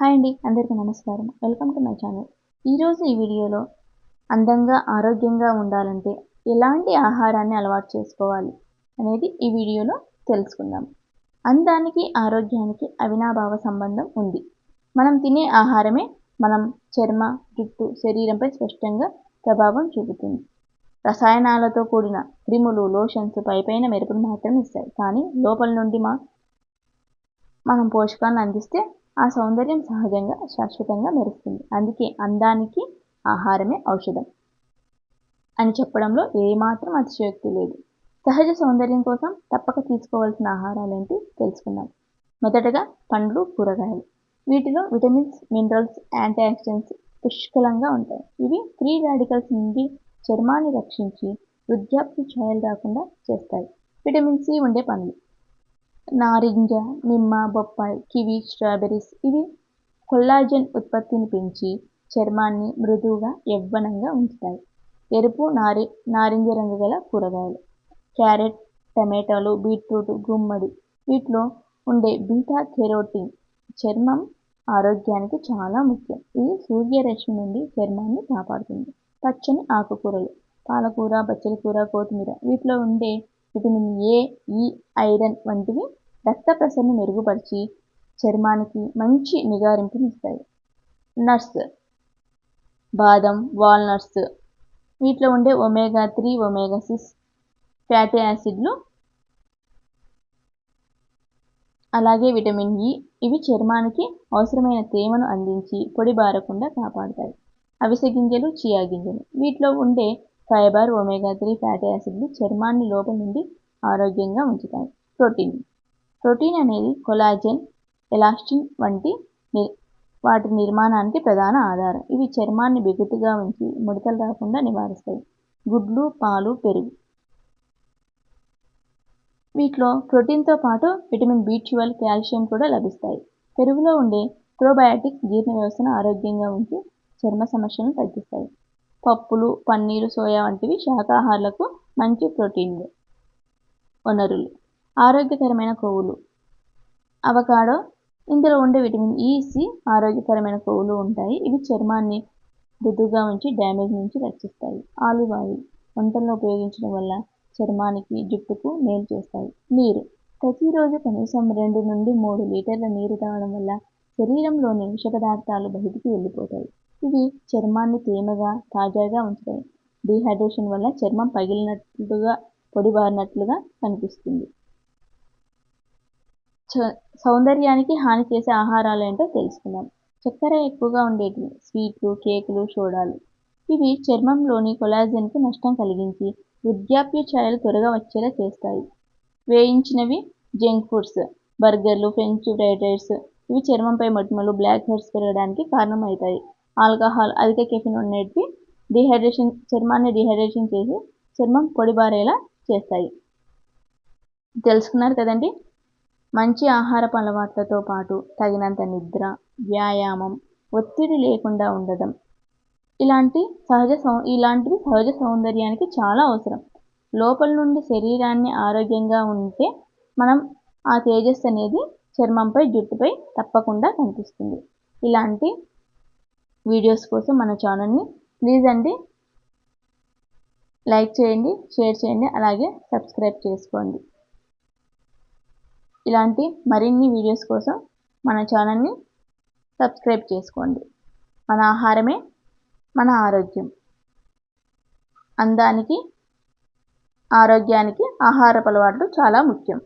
Hi అండి అందరికీ నమస్కారం. Welcome to my channel. ఈరోజు ఈ వీడియోలో అందంగా ఆరోగ్యంగా ఉండాలంటే ఎలాంటి ఆహారాన్ని అలవాటు చేసుకోవాలి అనేది ఈ వీడియోలో తెలుసుకుందాం. అందానికి ఆరోగ్యానికి అవినాభావ సంబంధం ఉంది. మనం తినే ఆహారమే మనం చర్మ జుట్టు శరీరంపై స్పష్టంగా ప్రభావం చూపుతుంది. రసాయనాలతో కూడిన క్రిములు లోషన్స్ పైపైన మెరుపును మాత్రమే ఇస్తాయి. కానీ లోపల నుండి మా మనం పోషకాలను అందిస్తే ఆ సౌందర్యం సహజంగా శాశ్వతంగా మెరుస్తుంది. అందుకే అందానికి ఆహారమే ఔషధం అని చెప్పడంలో ఏమాత్రం అతిశయోక్తి లేదు. సహజ సౌందర్యం కోసం తప్పక తీసుకోవాల్సిన ఆహారాలు ఏంటి తెలుసుకుందాం. మొదటగా పండ్లు కూరగాయలు. వీటిలో విటమిన్స్ మినరల్స్ యాంటీ ఆక్సిడెంట్స్ పుష్కలంగా ఉంటాయి. ఇవి ఫ్రీ రాడికల్స్ నుండి చర్మాన్ని రక్షించి వృద్ధాప్య ఛాయలు రాకుండా చేస్తాయి. విటమిన్ సి ఉండే పండ్లు. నారింజ నిమ్మ బొప్పాయి కివి స్ట్రాబెర్రీస్ ఇవి కొల్లాజెన్ ఉత్పత్తిని పెంచి చర్మాన్ని మృదువుగా యవ్వనంగా ఉంచుతాయి. ఎరుపు నారి నారింజ రంగు గల కూరగాయలు. క్యారెట్ టమాటాలు బీట్రూట్ గుమ్మడి వీటిలో ఉండే బీటా కెరోటిన్ చర్మం ఆరోగ్యానికి చాలా ముఖ్యం. ఇది సూర్యరశ్మి నుండి చర్మాన్ని కాపాడుతుంది. పచ్చని ఆకుకూరలు పాలకూర బచ్చలి కూర కొత్తిమీర వీటిలో ఉండే విటమిన్ ఏ ఈ ఐరన్ వంటివి రక్త ప్రసరణ మెరుగుపరిచి చర్మానికి మంచి నిగారింపునిస్తాయి నట్స్ బాదం వాల్నట్స్ వీటిలో ఉండే omega three omega six fatty యాసిడ్లు అలాగే విటమిన్ ఇ e, ఇవి చర్మానికి అవసరమైన తేమను అందించి పొడి బారకుండా కాపాడుతాయి. అవిసె గింజలు చియా గింజలు వీటిలో ఉండే ఫైబర్ ఒమేగా త్రీ ఫ్యాటీ యాసిడ్లు చర్మాన్ని లోపల నుండి ఆరోగ్యంగా ఉంచుతాయి. ప్రోటీన్. ప్రోటీన్ అనేది కొలాజెన్ ఎలాస్టిన్ వంటి వాటి నిర్మాణానికి ప్రధాన ఆధారం. ఇవి చర్మాన్ని బిగుతుగా ఉంచి ముడతలు రాకుండా నివారిస్తాయి. గుడ్లు పాలు పెరుగు. వీటిలో ప్రోటీన్తో పాటు విటమిన్ బి ట్వెల్వ్ కాల్షియం కూడా లభిస్తాయి. పెరుగులో ఉండే ప్రోబయాటిక్స్ జీర్ణ వ్యవస్థను ఆరోగ్యంగా ఉంచి చర్మ సమస్యలను తగ్గిస్తాయి. పప్పులు పన్నీరు సోయా వంటివి శాకాహారులకు మంచి ప్రోటీన్లు వనరులు. ఆరోగ్యకరమైన కొవ్వులు. అవకాడో. ఇందులో ఉండే విటమిన్ e, ఈ సి ఆరోగ్యకరమైన కొవ్వులు ఉంటాయి. ఇవి చర్మాన్ని మృదువుగా ఉంచి డ్యామేజ్ నుంచి రక్షిస్తాయి. ఆలివ్ ఆయిల్ వంటల్లో ఉపయోగించడం వల్ల చర్మానికి జుట్టుకు మేలు చేస్తాయి. నీరు. ప్రతిరోజు కనీసం రెండు నుండి మూడు లీటర్ల నీరు తాగడం వల్ల శరీరంలోని విష పదార్థాలు బయటికి వెళ్ళిపోతాయి. ఇవి చర్మాన్ని తేమగా తాజాగా ఉంచుతాయి డీహైడ్రేషన్ వల్ల చర్మం పగిలినట్లుగా పొడిబారినట్లుగా కనిపిస్తుంది. సౌందర్యానికి హాని చేసే ఆహారాలు ఏంటో తెలుసుకుందాం. చక్కెర ఎక్కువగా ఉండేటివి స్వీట్లు కేకులు సోడాలు. ఇవి చర్మంలోని కొలాజన్కు నష్టం కలిగించి వృద్ధాప్య ఛాయలు త్వరగా వచ్చేలా చేస్తాయి. వేయించినవి జంక్ ఫుడ్స్ బర్గర్లు ఫ్రెంచ్ ఫ్రైడ్ రైస్. ఇవి చర్మంపై మొటిమలు బ్లాక్ హెడ్స్ పెరగడానికి కారణమవుతాయి. ఆల్కహాల్ అధిక కెఫిన్ ఉండేటివి డిహైడ్రేషన్ చర్మాన్ని డిహైడ్రేషన్ చేసి చర్మం పొడిబారేలా చేస్తాయి. తెలుసుకున్నారు కదండి? మంచి ఆహారపు అలవాట్లతో పాటు తగినంత నిద్ర వ్యాయామం ఒత్తిడి లేకుండా ఉండడం ఇలాంటి సహజ సౌ ఇలాంటివి సహజ సౌందర్యానికి చాలా అవసరం. లోపల నుండి శరీరాన్ని ఆరోగ్యంగా ఉంటే మనం ఆ తేజస్సు అనేది చర్మంపై జుట్టుపై తప్పకుండా కనిపిస్తుంది. ఇలాంటి వీడియోస్ కోసం మన ఛానల్ని ప్లీజ్ అండి లైక్ చేయండి షేర్ చేయండి అలాగే సబ్స్క్రైబ్ చేసుకోండి. ఇలాంటి మరిన్ని వీడియోస్ కోసం మన ఛానల్ని సబ్స్క్రైబ్ చేసుకోండి. మన ఆహారమే మన ఆరోగ్యం. అందానికి ఆరోగ్యానికి ఆహారపు అలవాట్లు చాలా ముఖ్యం.